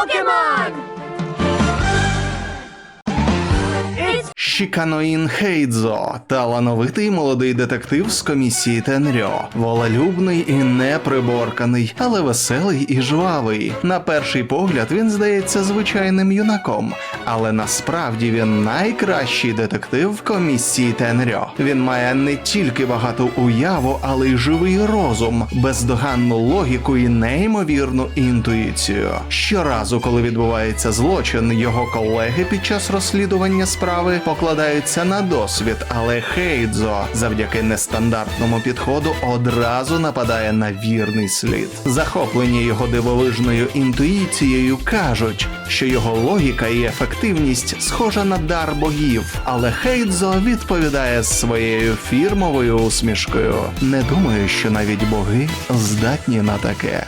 Pokemon! Шіканоїн Хейдзо, талановитий молодий детектив з комісії Тенрьо, волелюбний і неприборканий, але веселий і жвавий. На перший погляд він здається звичайним юнаком, але насправді він найкращий детектив комісії Тенрьо. Він має не тільки багату уяву, але й живий розум, бездоганну логіку і неймовірну інтуїцію. Щоразу, коли відбувається злочин, його колеги під час розслідування справи покладаються на досвід, але Хейдзо завдяки нестандартному підходу одразу нападає на вірний слід. Захоплені його дивовижною інтуїцією кажуть, що його логіка і ефективність схожа на дар богів, але Хейдзо відповідає своєю фірмовою усмішкою. Не думаю, що навіть боги здатні на таке.